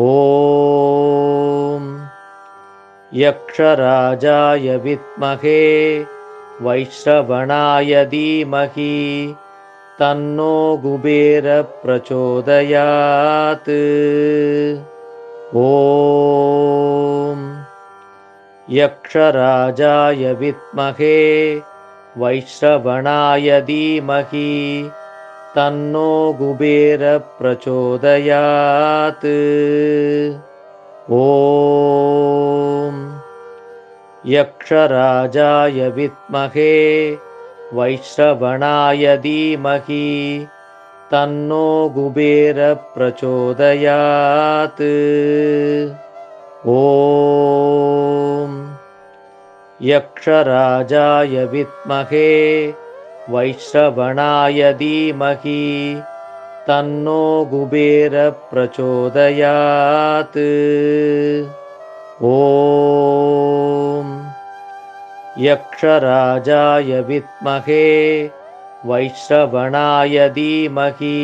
ॐ यक्षराजाय विद्महे वैश्रवणाय धीमहि तन्नो कुबेरप्रचोदयात् ॐ यक्षराजाय विद्महे वैश्रवणाय धीमहि तन्नो कुबेरप्रचोदयात्। ॐ। यक्षराजाय विद्महे वैश्रवणाय धीमहि तन्नो कुबेरप्रचोदयात्। ॐ। यक्षराजाय विद्महे वैश्रवणाय धीमहि तन्नो कुबेरप्रचोदयात् ॐ। यक्षराजाय विद्महे वैश्रवणाय धीमहि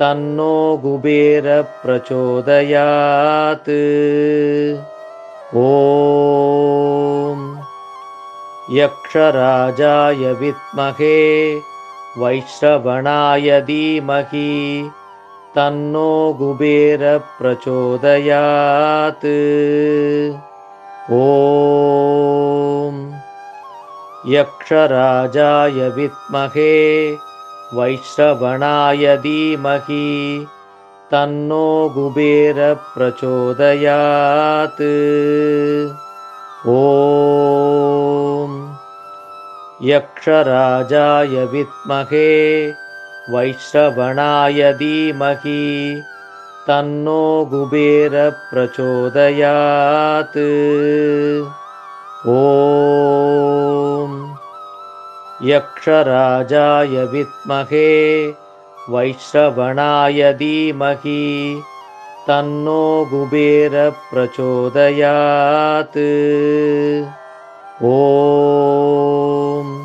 तन्नो कुबेरप्रचोदयात् ॐ यक्षराजाय विद्महे वैश्रवणाय धीमहि तन्नो कुबेरप्रचोदयात् ॐ। यक्षराजाय विद्महे वैश्रवणाय धीमहि तन्नो कुबेरप्रचोदयात् ॐ यक्षराजाय विद्महे वैश्रवणाय धीमहि तन्नो कुबेरप्रचोदयात् ॐ यक्षराजाय विद्महे वैश्रवणाय धीमहि तन्नो कुबेरप्रचोदयात्। ॐ।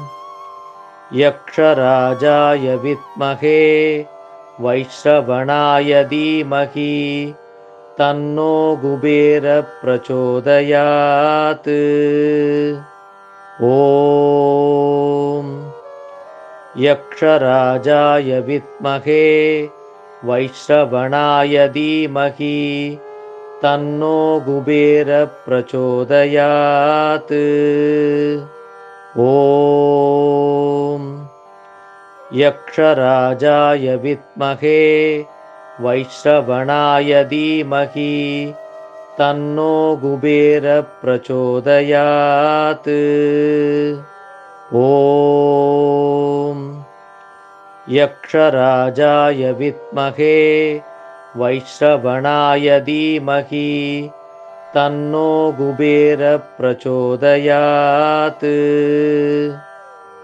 यक्षराजाय विद्महे वैश्रवणाय धीमहि तन्नो कुबेरप्रचोदयात्। ॐ। यक्षराजाय विद्महे वैश्रवणाय धीमहि तन्नो कुबेरप्रचोदयात् ॐ। यक्षराजाय विद्महे वैश्रवणाय धीमहि तन्नो कुबेरप्रचोदयात् ॐ यक्षराजाय विद्महे वैश्रवणाय धीमहि तन्नो कुबेरप्रचोदयात्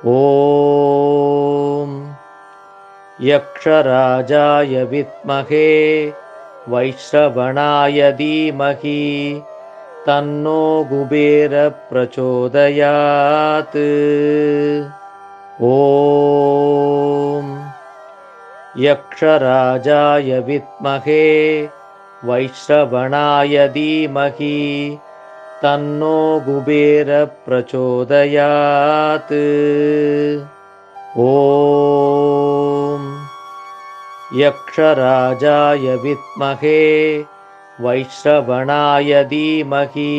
ॐ। यक्षराजाय विद्महे वैश्रवणाय धीमहि तन्नो कुबेरप्रचोदयात् ॐ यक्षराजाय विद्महे वैश्रवणाय धीमहि तन्नो कुबेरप्रचोदयात् ॐ यक्षराजाय विद्महे वैश्रवणाय धीमहि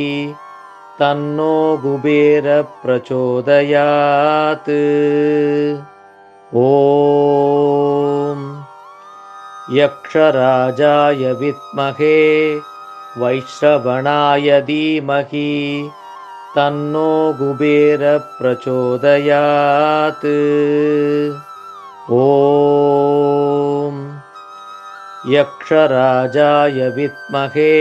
तन्नो कुबेरप्रचोदयात्। ॐ। यक्षराजाय विद्महे वैश्रवणाय धीमहि तन्नो कुबेरप्रचोदयात्। ॐ। यक्षराजाय विद्महे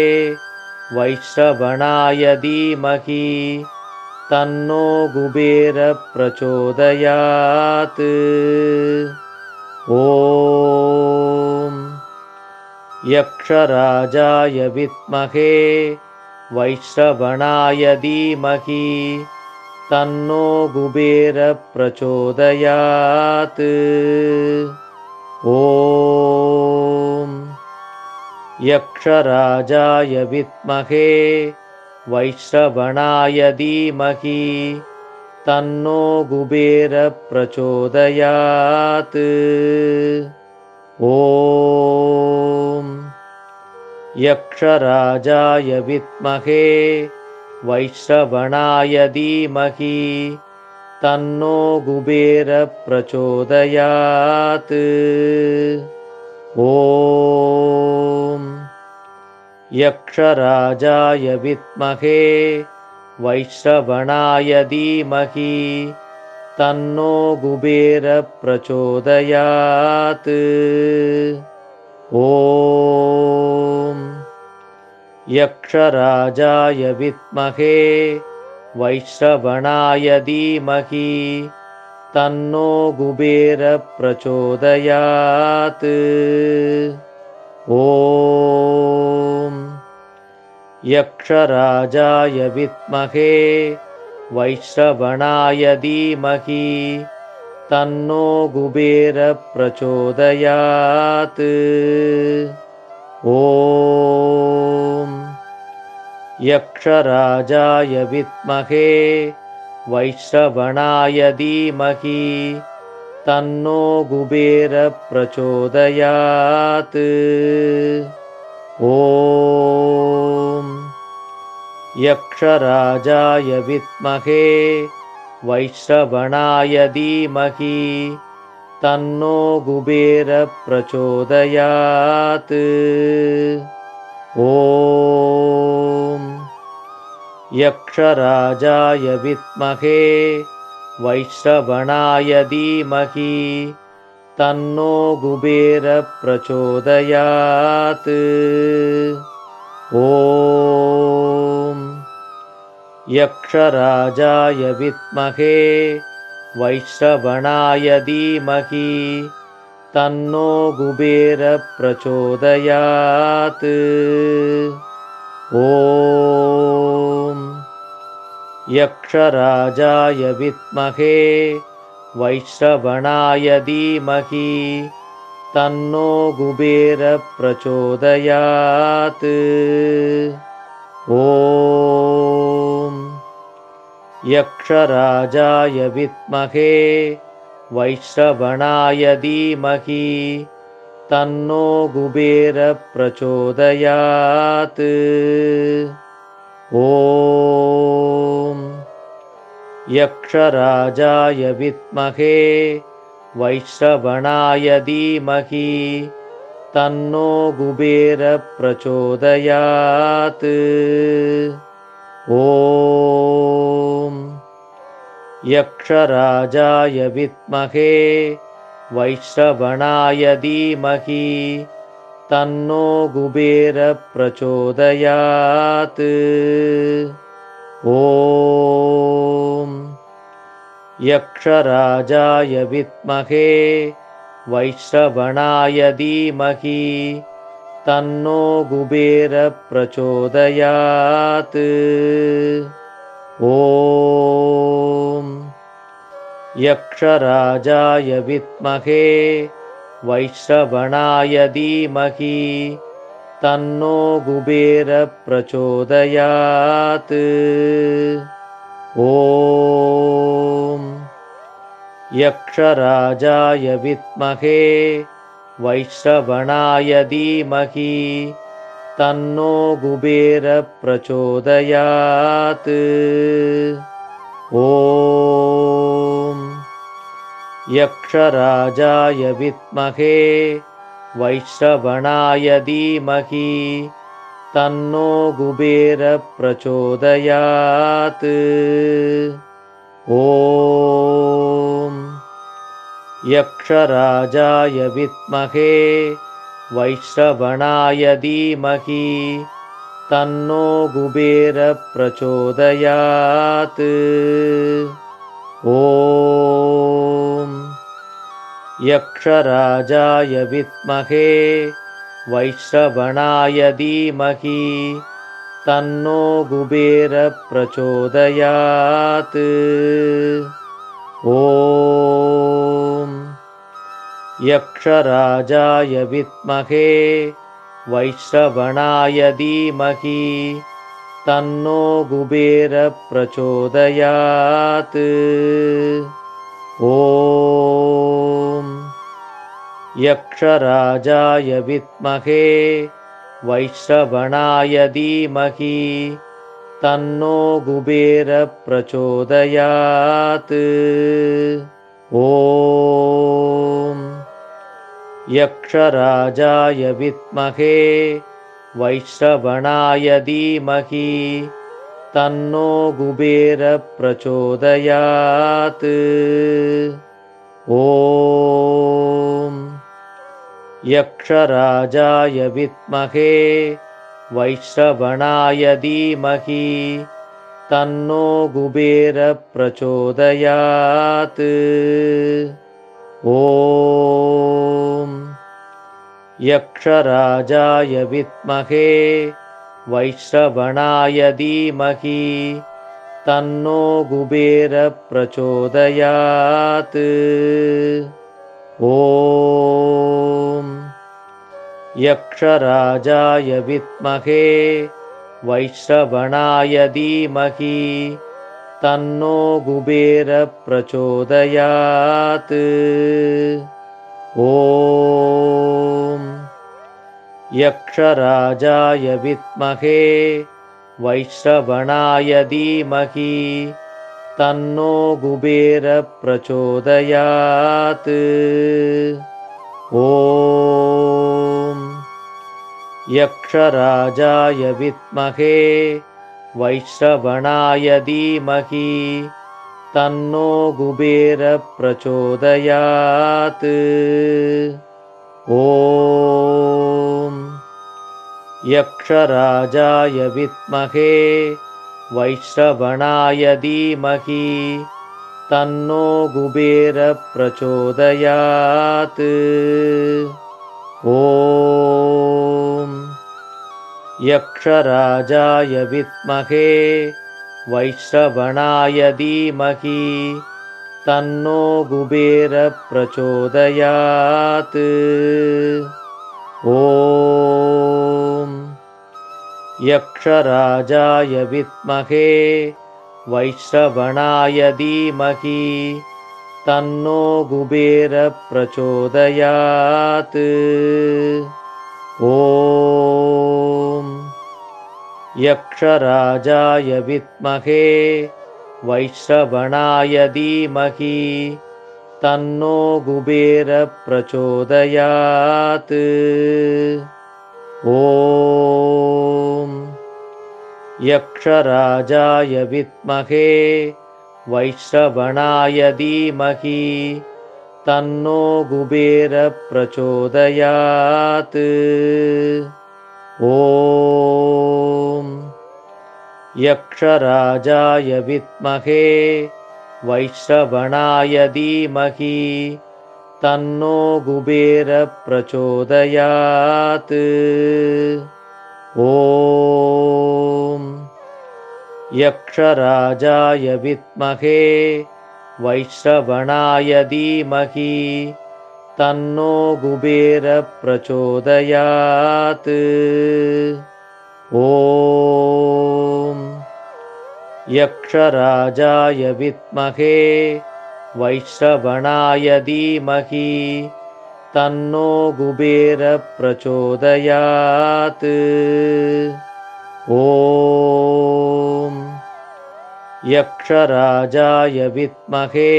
वैश्रवणाय धीमहि तन्नो कुबेरप्रचोदयात् ॐ। यक्षराजाय विद्महे वैश्रवणाय धीमहि तन्नो कुबेरप्रचोदयात् ॐ यक्षराजाय विद्महे वैश्रवणाय धीमहि तन्नो कुबेरप्रचोदयात् ॐ। यक्षराजाय विद्महे वैश्रवणाय धीमहि तन्नो कुबेरप्रचोदयात् ॐ यक्षराजाय विद्महे वैश्रवणाय धीमहि तन्नो कुबेरप्रचोदयात् ॐ। यक्षराजाय विद्महे वैश्रवणाय धीमहि तन्नो कुबेरप्रचोदयात् ॐ यक्षराजाय विद्महे वैश्रवणाय धीमहि तन्नो कुबेरप्रचोदयात् ॐ यक्षराजाय विद्महे वैश्रवणाय धीमहि तन्नो कुबेरप्रचोदयात्। ॐ। यक्षराजाय विद्महे वैश्रवणाय धीमहि तन्नो कुबेरप्रचोदयात्। ॐ। यक्षराजाय विद्महे वैश्रवणाय धीमहि तन्नो कुबेरप्रचोदयात् ॐ। यक्षराजाय विद्महे वैश्रवणाय धीमहि तन्नो कुबेरप्रचोदयात् ॐ यक्षराजाय विद्महे वैश्रवणाय धीमहि तन्नो कुबेरप्रचोदयात् ॐ। यक्षराजाय विद्महे वैश्रवणाय धीमहि तन्नो कुबेरप्रचोदयात् ॐ यक्षराजाय विद्महे वैश्रवणाय धीमहि तन्नो कुबेरप्रचोदयात् ॐ यक्षराजाय विद्महे वैश्रवणाय धीमहि तन्नो कुबेरप्रचोदयात्। ॐ यक्षराजाय विद्महे वैश्रवणाय धीमहि तन्नो कुबेरप्रचोदयात्। ॐ यक्षराजाय विद्महे वैश्रवणाय धीमहि तन्नो कुबेरप्रचोदयात् ॐ यक्षराजाय विद्महे वैश्रवणाय धीमहि तन्नो कुबेरप्रचोदयात् ॐ यक्षराजाय विद्महे वैश्रवणाय धीमहि तन्नो कुबेरप्रचोदयात् ॐ। यक्षराजाय विद्महे वैश्रवणाय धीमहि तन्नो कुबेरप्रचोदयात् ॐ यक्षराजाय विद्महे वैश्रवणाय धीमहि तन्नो कुबेरप्रचोदयात्। ॐ यक्षराजाय विद्महे वैश्रवणाय धीमहि तन्नो कुबेरप्रचोदयात्। ॐ। यक्षराजाय विद्महे वैश्रवणाय धीमहि तन्नो कुबेरप्रचोदयात्। ॐ। यक्षराजाय विद्महे वैश्रवणाय धीमहि तन्नो कुबेरप्रचोदयात् ॐ। यक्षराजाय विद्महे वैश्रवणाय धीमहि तन्नो कुबेरप्रचोदयात् ॐ यक्षराजाय विद्महे वैश्रवणाय धीमहि तन्नो कुबेरप्रचोदयात् ॐ। यक्षराजाय विद्महे वैश्रवणाय धीमहि तन्नो कुबेरप्रचोदयात् ॐ यक्षराजाय विद्महे वैश्रवणाय धीमहि तन्नो कुबेरप्रचोदयात् ॐ। यक्षराजाय विद्महे वैश्रवणाय धीमहि तन्नो कुबेरप्रचोदयात् ॐ यक्षराजाय विद्महे वैश्रवणाय धीमहि तन्नो कुबेरप्रचोदयात् ॐ। यक्षराजाय विद्महे वैश्रवणाय धीमहि तन्नो कुबेरप्रचोदयात् ॐ यक्षराजाय विद्महे वैश्रवणाय धीमहि तन्नो कुबेरप्रचोदयात् ॐ। यक्षराजाय विद्महे वैश्रवणाय धीमहि तन्नो कुबेरप्रचोदयात् ॐ यक्षराजाय विद्महे वैश्रवणाय धीमहि तन्नो कुबेरप्रचोदयात्। ॐ यक्षराजाय विद्महे वैश्रवणाय धीमहि तन्नो कुबेरप्रचोदयात्। ॐ यक्षराजाय विद्महे वैश्रवणाय धीमहि तन्नो कुबेरप्रचोदयात्। ॐ यक्षराजाय विद्महे वैश्रवणाय धीमहि तन्नो कुबेरप्रचोदयात्। ॐ। यक्षराजाय विद्महे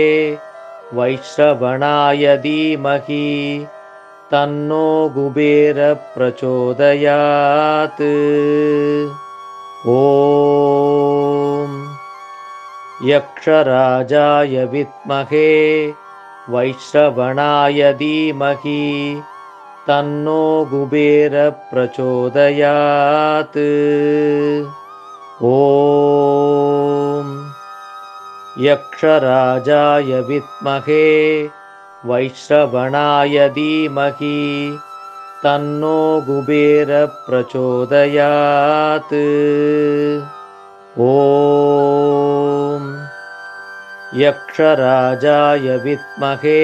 वैश्रवणाय धीमहि तन्नो कुबेरप्रचोदयात्। ॐ यक्षराजाय विद्महे वैश्रवणाय धीमहि तन्नो कुबेरप्रचोदयात् ॐ। यक्षराजाय विद्महे वैश्रवणाय धीमहि तन्नो कुबेरप्रचोदयात् ॐ यक्षराजाय विद्महे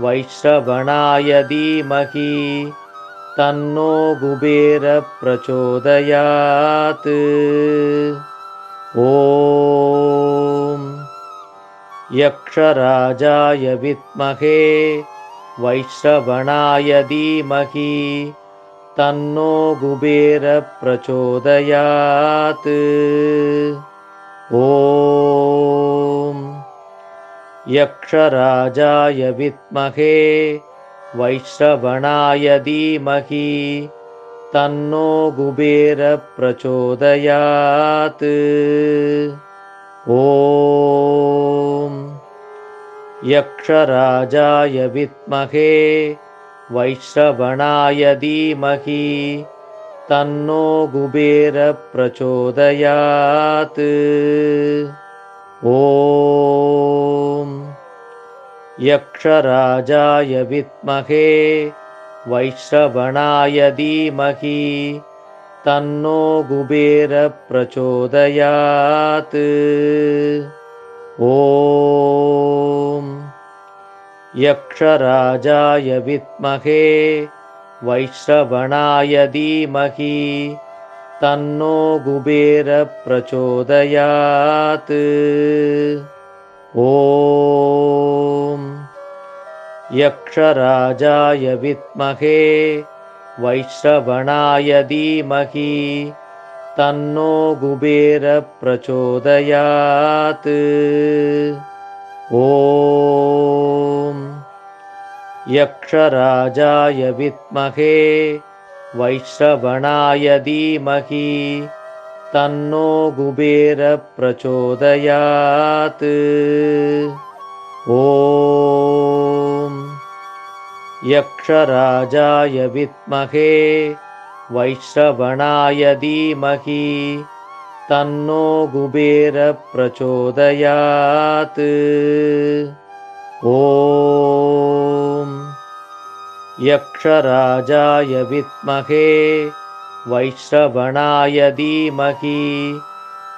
वैश्रवणाय धीमहि तन्नो कुबेरप्रचोदयात् ॐ। यक्षराजाय विद्महे वैश्रवणाय धीमहि तन्नो कुबेरप्रचोदयात् ॐ यक्षराजाय विद्महे वैश्रवणाय धीमहि तन्नो कुबेरप्रचोदयात् ॐ यक्षराजाय विद्महे वैश्रवणाय धीमहि तन्नो कुबेरप्रचोदयात्। ॐ यक्षराजाय विद्महे वैश्रवणाय धीमहि तन्नो कुबेरप्रचोदयात्। ॐ यक्षराजाय विद्महे वैश्रवणाय धीमहि तन्नो कुबेरप्रचोदयात् ॐ यक्षराजाय विद्महे वैश्रवणाय धीमहि तन्नो कुबेरप्रचोदयात् ॐ यक्षराजाय विद्महे वैश्रवणाय धीमहि तन्नो कुबेरप्रचोदयात् ॐ। यक्षराजाय विद्महे वैश्रवणाय धीमहि तन्नो कुबेरप्रचोदयात् ॐ यक्षराजाय विद्महे वैश्रवणाय धीमहि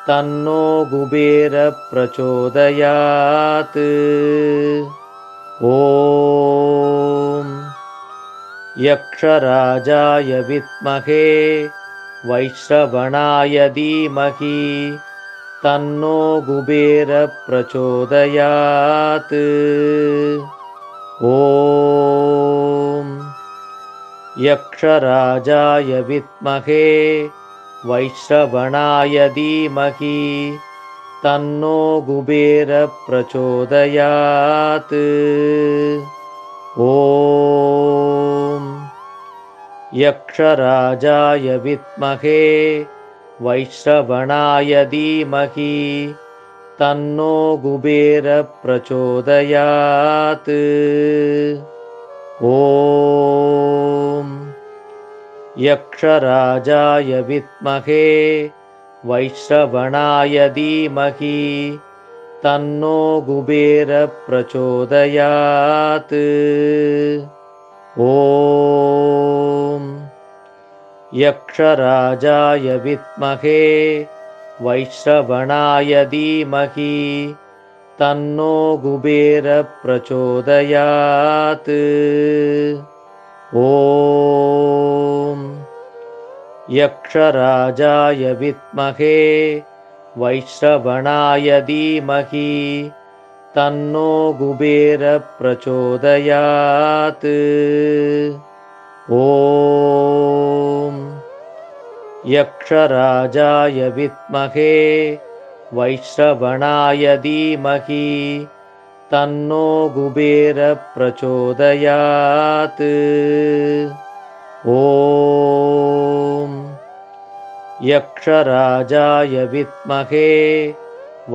तन्नो कुबेरप्रचोदयात् ॐ यक्षराजाय विद्महे वैश्रवणाय धीमहि तन्नो कुबेरप्रचोदयात् ॐ। यक्षराजाय विद्महे वैश्रवणाय धीमहि तन्नो कुबेरप्रचोदयात् ॐ। यक्षराजाय विद्महे वैश्रवणाय धीमहि तन्नो कुबेरप्रचोदयात् ॐ। यक्षराजाय विद्महे वैश्रवणाय धीमहि तन्नो कुबेरप्रचोदयात् ॐ यक्षराजाय विद्महे वैश्रवणाय धीमहि तन्नो कुबेरप्रचोदयात् ॐ। यक्षराजाय विद्महे वैश्रवणाय धीमहि तन्नो कुबेरप्रचोदयात् ॐ यक्षराजाय विद्महे वैश्रवणाय धीमहि तन्नो कुबेरप्रचोदयात् ॐ यक्षराजाय विद्महे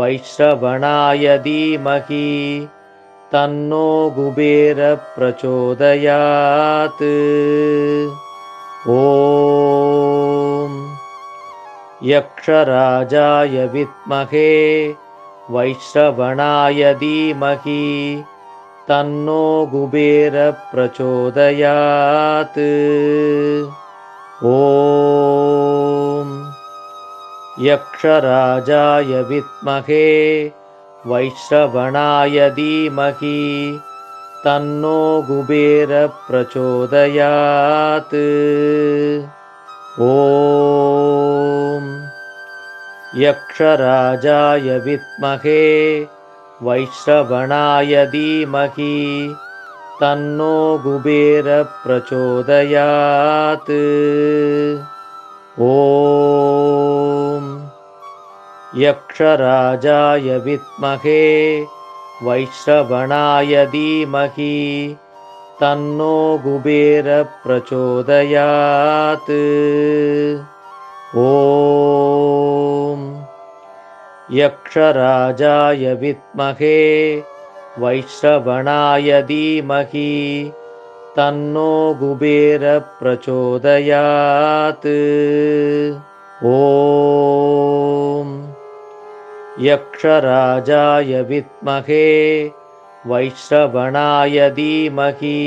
वैश्रवणाय धीमहि तन्नो कुबेरप्रचोदयात्। ॐ। यक्षराजाय विद्महे वैश्रवणाय धीमहि तन्नो कुबेरप्रचोदयात्। ॐ। यक्षराजाय विद्महे वैश्रवणाय धीमहि तन्नो कुबेरप्रचोदयात् ॐ। यक्षराजाय विद्महे वैश्रवणाय धीमहि तन्नो कुबेरप्रचोदयात् ॐ यक्षराजाय विद्महे वैश्रवणाय धीमहि तन्नो कुबेरप्रचोदयात् ॐ। यक्षराजाय विद्महे वैश्रवणाय धीमहि तन्नो कुबेरप्रचोदयात् ॐ यक्षराजाय विद्महे वैश्रवणाय धीमहि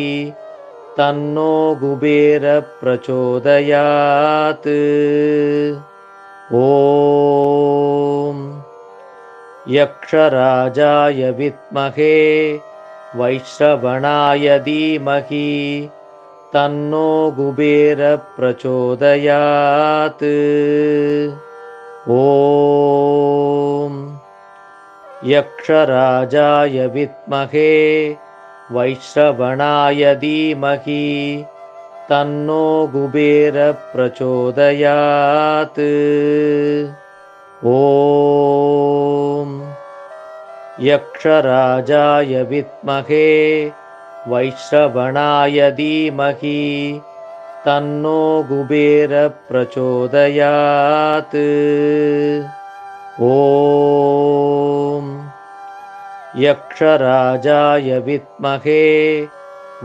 तन्नो कुबेरप्रचोदयात् ॐ। यक्षराजाय विद्महे वैश्रवणाय धीमहि तन्नो कुबेरप्रचोदयात् ॐ यक्षराजाय विद्महे वैश्रवणाय धीमहि तन्नो कुबेरप्रचोदयात् ॐ। यक्षराजाय विद्महे वैश्रवणाय धीमहि तन्नो कुबेरप्रचोदयात् ॐ यक्षराजाय विद्महे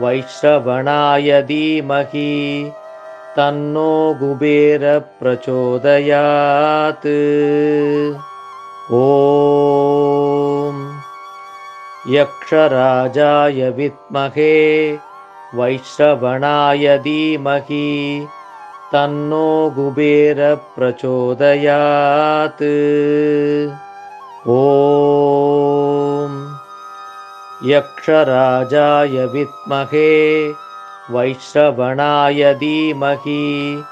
वैश्रवणाय धीमहि तन्नो कुबेरप्रचोदयात् ॐ यक्षराजाय विद्महे वैश्रवणाय धीमहि तन्नो कुबेरप्रचोदयात्। ॐ। यक्षराजाय विद्महे वैश्रवणाय धीमहि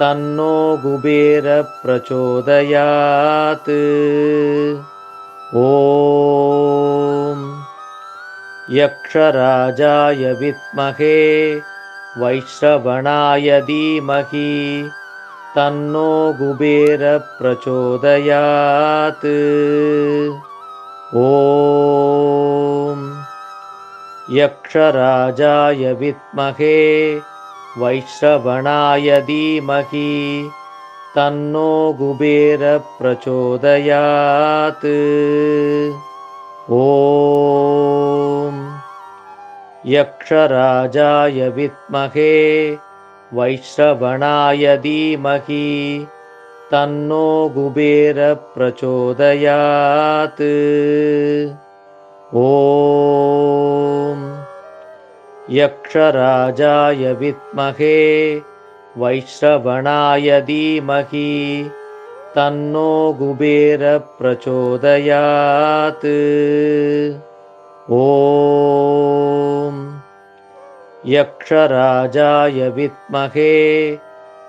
तन्नो कुबेरप्रचोदयात्। ॐ। यक्षराजाय विद्महे वैश्रवणाय धीमहि तन्नो कुबेरप्रचोदयात् ॐ। यक्षराजाय विद्महे वैश्रवणाय धीमहि तन्नो कुबेरप्रचोदयात् ॐ यक्षराजाय विद्महे वैश्रवणाय धीमहि तन्नो कुबेरप्रचोदयात् ॐ। यक्षराजाय विद्महे वैश्रवणाय धीमहि तन्नो कुबेरप्रचोदयात् ॐ यक्षराजाय विद्महे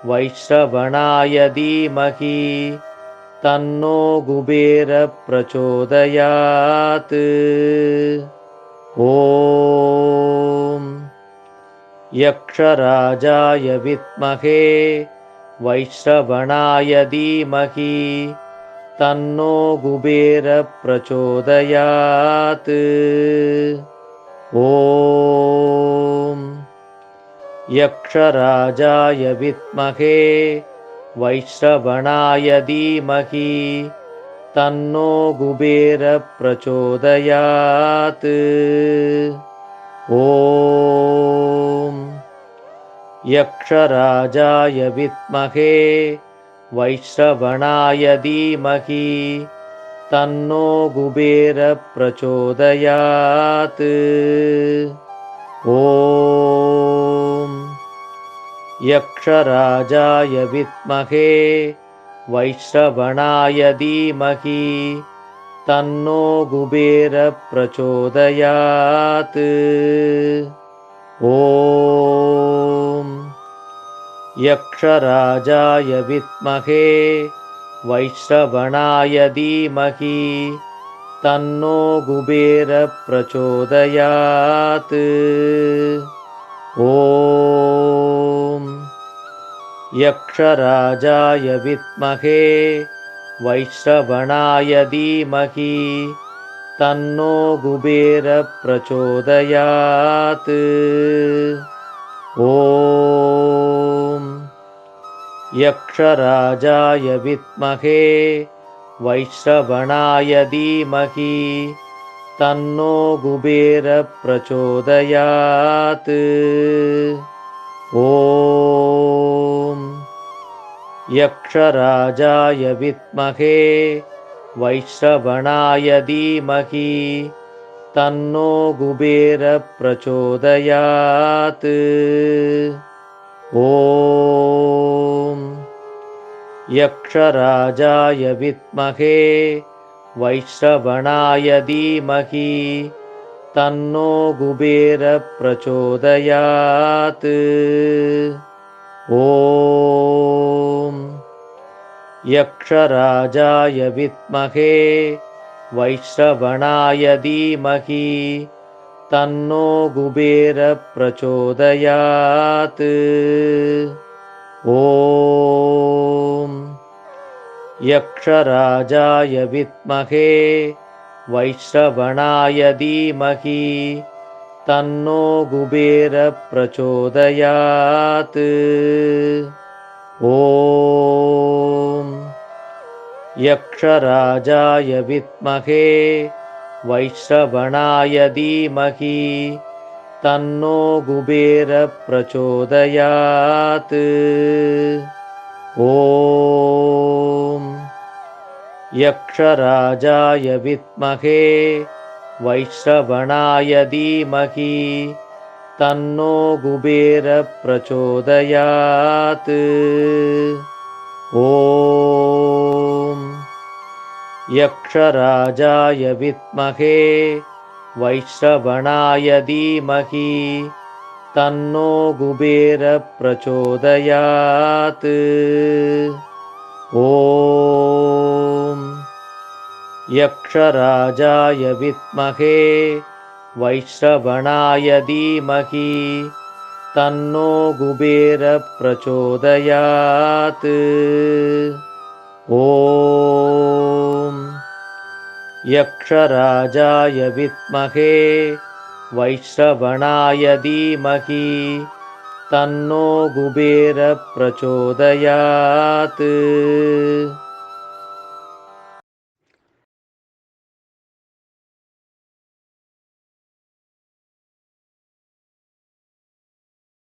वैश्रवणाय धीमहि तन्नो कुबेरप्रचोदयात् ॐ यक्षराजाय विद्महे वैश्रवणाय धीमहि तन्नो कुबेरप्रचोदयात्। ॐ। यक्षराजाय विद्महे वैश्रवणाय धीमहि तन्नो कुबेरप्रचोदयात्। ॐ। यक्षराजाय विद्महे वैश्रवणाय धीमहि तन्नो कुबेरप्रचोदयात् ॐ। यक्षराजाय विद्महे वैश्रवणाय धीमहि तन्नो कुबेरप्रचोदयात् ॐ यक्षराजाय विद्महे वैश्रवणाय धीमहि तन्नो कुबेरप्रचोदयात् ॐ। यक्षराजाय विद्महे वैश्रवणाय धीमहि तन्नो कुबेरप्रचोदयात् ॐ यक्षराजाय विद्महे वैश्रवणाय धीमहि तन्नो कुबेरप्रचोदयात् ॐ यक्षराजाय विद्महे वैश्रवणाय धीमहि तन्नो कुबेरप्रचोदयात् ॐ यक्षराजाय विद्महे वैश्रवणाय धीमहि तन्नो कुबेरप्रचोदयात् ॐ यक्षराजाय विद्महे वैश्रवणाय धीमहि तन्नो कुबेरप्रचोदयात्। ॐ यक्षराजाय विद्महे वैश्रवणाय धीमहि तन्नो कुबेरप्रचोदयात्। ॐ यक्षराजाय विद्महे वैश्रवणाय धीमहि तन्नो कुबेरप्रचोदयात्। ॐ। यक्षराजाय विद्महे वैश्रवणाय धीमहि तन्नो कुबेरप्रचोदयात्। ॐ यक्षराजाय विद्महे वैश्रवणाय धीमहि तन्नो कुबेरप्रचोदयात् ॐ। यक्षराजाय विद्महे वैश्रवणाय धीमहि तन्नो कुबेरप्रचोदयात् ॐ यक्षराजाय विद्महे वैश्रवणाय धीमहि तन्नो कुबेरप्रचोदयात्